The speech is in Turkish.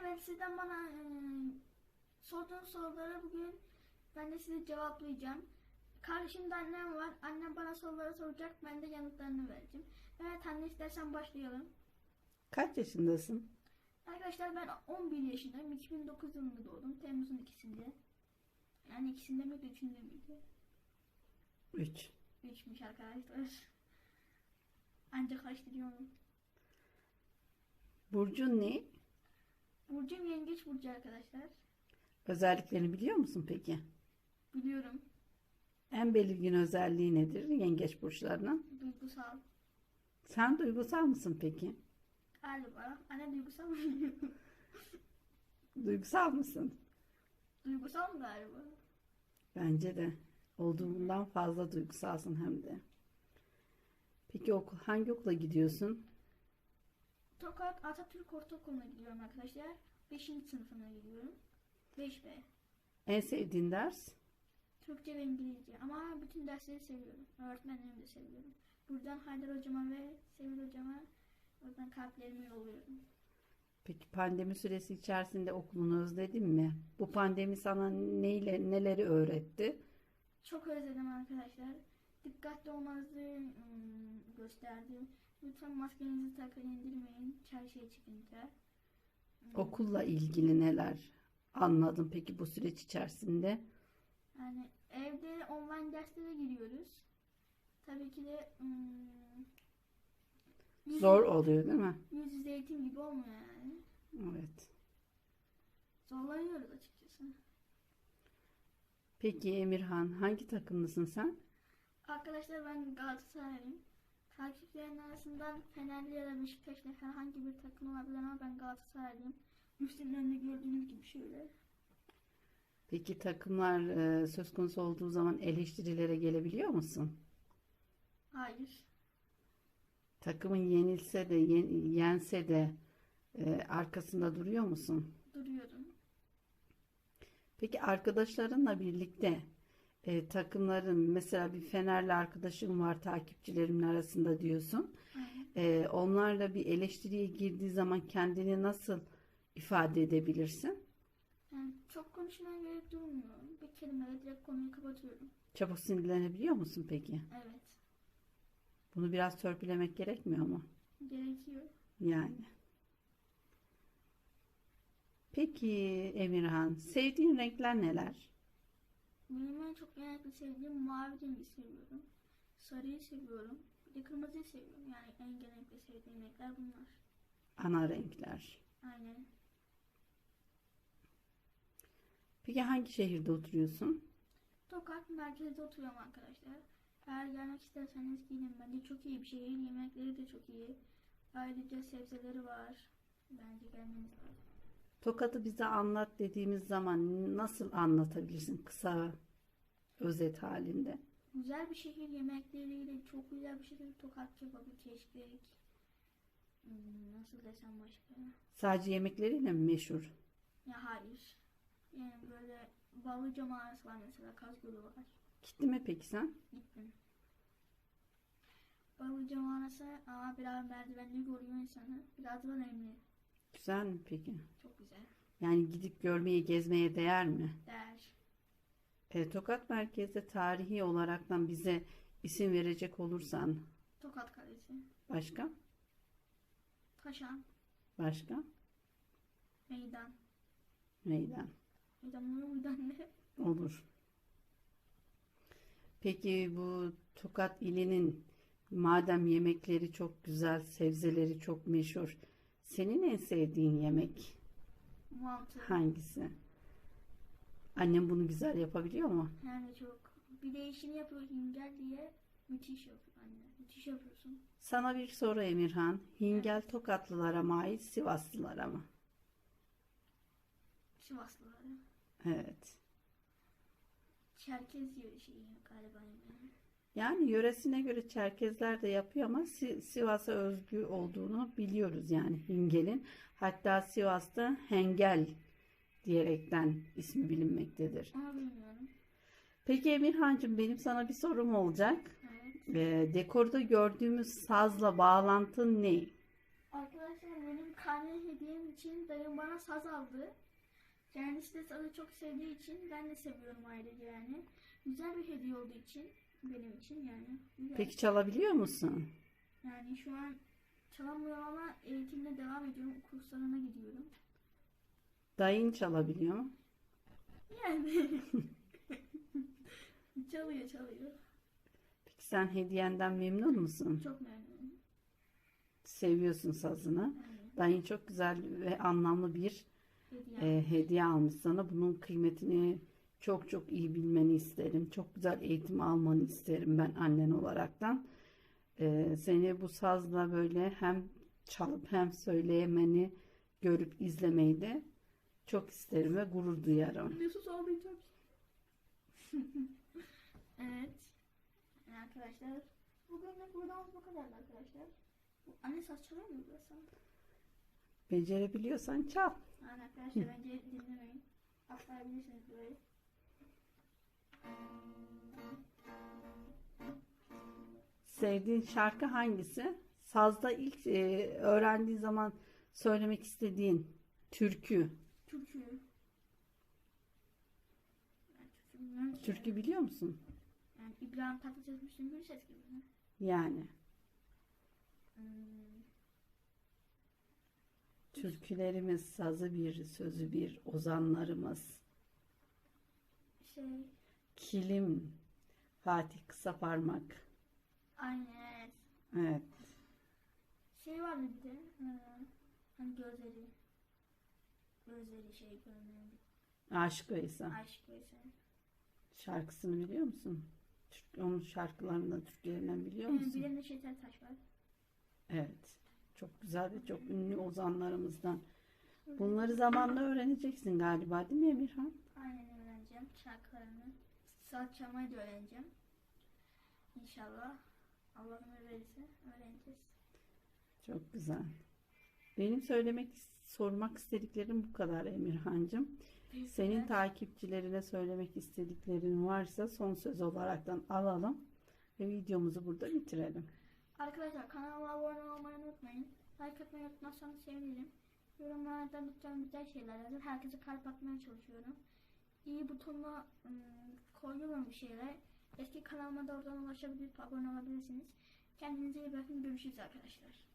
Evet sizden bana e, sorduğunuz soruları bugün ben de size cevaplayacağım. Karşımda annem var. Annem bana soruları soracak. Ben de yanıtlarını vereceğim. Evet anne istersen başlayalım. Kaç yaşındasın? Arkadaşlar ben 11 yaşındayım. 2009 yılında doğdum. Temmuz'un ikisinde. Yani ikisinde miydi, üçünde miydi? 3. Üçmüş arkadaşlar. Ancak karıştırıyorum. Burcun ne? Burcum yengeç burcu arkadaşlar. Özelliklerini biliyor musun peki? Biliyorum. En belirgin özelliği nedir yengeç burçlarının? Duygusal. Sen duygusal mısın peki? Galiba. Anne duygusal mı? Duygusal mısın? duygusal mı galiba? Bence de. Olduğundan fazla duygusalsın hem de. Peki okul, hangi okula gidiyorsun? Tokat Atatürk Ortaokulu'na gidiyorum arkadaşlar. 5. sınıfına gidiyorum. 5B. En sevdiğin ders? Türkçe ve İngilizce. Ama bütün dersleri seviyorum. Öğretmenlerimi de seviyorum. Buradan Haydar hocama ve Sevil hocama oradan kalplerimi yolluyorum. Peki pandemi süresi içerisinde okulunu özledin mi? Bu pandemi sana neyle, neleri öğretti? Çok özledim arkadaşlar. Dikkatli olmanızı ım, gösterdim. Lütfen maskenizi takın indirmeyin çarşıya çıkınca. Okulla ilgili neler anladın peki bu süreç içerisinde? Yani evde online derslere giriyoruz. Tabii ki de ım, yüz- Zor oluyor değil mi? Yüz yüze eğitim gibi olmuyor yani. Evet. Zorlanıyoruz açıkçası. Peki Emirhan hangi takımlısın sen? Arkadaşlar ben Galatasaraylıyım. Takipçilerin arasından Fenerli ya da Beşiktaşlı herhangi bir takım olabilir ama ben Galatasaraylıyım. Üstünün önünde gördüğünüz gibi şöyle. Peki takımlar e, söz konusu olduğu zaman eleştirilere gelebiliyor musun? Hayır. Takımın yenilse de yen- yense de e, arkasında duruyor musun? Duruyorum. Peki arkadaşlarınla birlikte e, takımların mesela bir Fenerli arkadaşım var takipçilerimin arasında diyorsun. E, onlarla bir eleştiriye girdiği zaman kendini nasıl ifade edebilirsin? Yani çok konuşmaya gerek duymuyor. Bir kelimeyle direkt konuyu kapatıyorum. Çabuk sinirlenebiliyor musun peki? Evet. Bunu biraz törpülemek gerekmiyor mu? Gerekiyor. Yani. Peki Emirhan, sevdiğin renkler neler? Benim en çok genellikle sevdiğim mavi rengi seviyorum. Sarıyı seviyorum. Bir de kırmızıyı seviyorum. Yani en genellikle sevdiğim renkler bunlar. Ana renkler. Aynen. Peki hangi şehirde oturuyorsun? Tokat merkezde oturuyorum arkadaşlar. Eğer gelmek isterseniz gelin. Bence çok iyi bir şehir. Yemekleri de çok iyi. Ayrıca sebzeleri var. Bence gelmeniz lazım. Tokat'ı bize anlat dediğimiz zaman nasıl anlatabilirsin kısa özet halinde? Güzel bir şehir. Yemekleriyle çok güzel bir şehir. Tokat kebabı, keşkek. Hmm, nasıl desem başka? Sadece yemekleriyle mi meşhur? Ya hayır. Yani böyle Balıca mağarası var mesela. Kaz Gölü var. Gitti mi peki sen? Gittim. Balıca mağarası ama biraz merdivenli görüyor insanı. Biraz da önemli. Güzel mi peki? Çok güzel. Yani gidip görmeye, gezmeye değer mi? Değer. E, Tokat merkezde tarihi olaraktan bize isim verecek olursan Tokat Kalesi. başka? Taşan. Başka? Meydan. Meydan. Meydan mı meydan ne? Olur. Peki bu Tokat ilinin madem yemekleri çok güzel, sebzeleri çok meşhur, senin en sevdiğin yemek Mantı. hangisi? Annem bunu güzel yapabiliyor mu? Yani çok. Bir de işini yapıyor hingel diye. Müthiş yapıyor anne. Müthiş yapıyorsun. Sana bir soru Emirhan. Hingel Tokatlılara mı ait, Sivaslılara mı? Sivaslıları. Evet. Çerkez diyor şeyi galiba yemeği. Yani yöresine göre Çerkezler de yapıyor ama Si- Sivas'a özgü olduğunu biliyoruz yani Hingel'in. Hatta Sivas'ta Hengel diyerekten ismi bilinmektedir. Peki Emirhancığım benim sana bir sorum olacak. Evet. Ee, dekorda gördüğümüz sazla bağlantın ne? Arkadaşlar benim karne hediyem için dayım bana saz aldı. Kendisi de sazı çok sevdiği için ben de seviyorum ayrıca yani. Güzel bir hediye olduğu için benim için yani. Peki çalabiliyor musun? Yani şu an çalamıyorum ama eğitimde devam ediyorum. Kurslarına gidiyorum. Dayın çalabiliyor mu? Yani. çalıyor çalıyor. Peki sen hediyenden memnun musun? Çok memnunum. Seviyorsun sazını. Yani Dayın çok güzel ve anlamlı bir hediye. e, hediye almış sana. Bunun kıymetini çok çok iyi bilmeni isterim. Çok güzel eğitim almanı isterim ben annen olaraktan. E, seni bu sazla böyle hem çalıp hem söyleyemeni görüp izlemeyi de çok isterim ve gurur duyarım. Mesut ağlayacak. evet. Arkadaşlar. Bugünlük buradan bu kadar arkadaşlar. Anne saç çalıyor mu burası? Becerebiliyorsan çal. Yani arkadaşlar bence dinlemeyin. Atlayabilirsiniz burayı. Sevdiğin şarkı hangisi? Sazda ilk e, öğrendiği zaman söylemek istediğin türkü. Türkü. Türkü. Türkü biliyor musun? Yani İbrahim Tatlıses Müslüm Gürses gibi mi? Yani Hmm, türkülerimiz sazı bir, sözü bir, ozanlarımız. şey. Kilim, Fatih Kısaparmak. Aynen evet. Evet. Şey vardı bir de. e, hani gözleri. Gözleri şey görünüyor. Aşık Veysel. Aşk Veysel. Şarkısını biliyor musun? Türk, onun şarkılarından, türkülerinden biliyor Ee, musun? Bir de Neşet Ertaş var. Evet. Çok güzel ve çok ünlü ozanlarımızdan. Bunları zamanla öğreneceksin galiba değil mi Emirhan? Aynen öğreneceğim şarkılarını. Saat çalmayı da öğreneceğim. İnşallah. Allah ömür verirse öğreneceğiz. Çok güzel. Benim söylemek, sormak istediklerim bu kadar Emirhancığım. Senin takipçilerine söylemek istediklerin varsa son söz olaraktan alalım ve videomuzu burada bitirelim. Arkadaşlar kanalıma abone olmayı unutmayın. Like atmayı unutmazsanız sevinirim. Yorumlarda lütfen güzel şeyler yazın. Herkese kalp atmaya çalışıyorum. İyi butonuna ım, bir şeyler. Eski kanalıma da oradan ulaşabilir, abone olabilirsiniz. Kendinize iyi bakın. Görüşürüz arkadaşlar.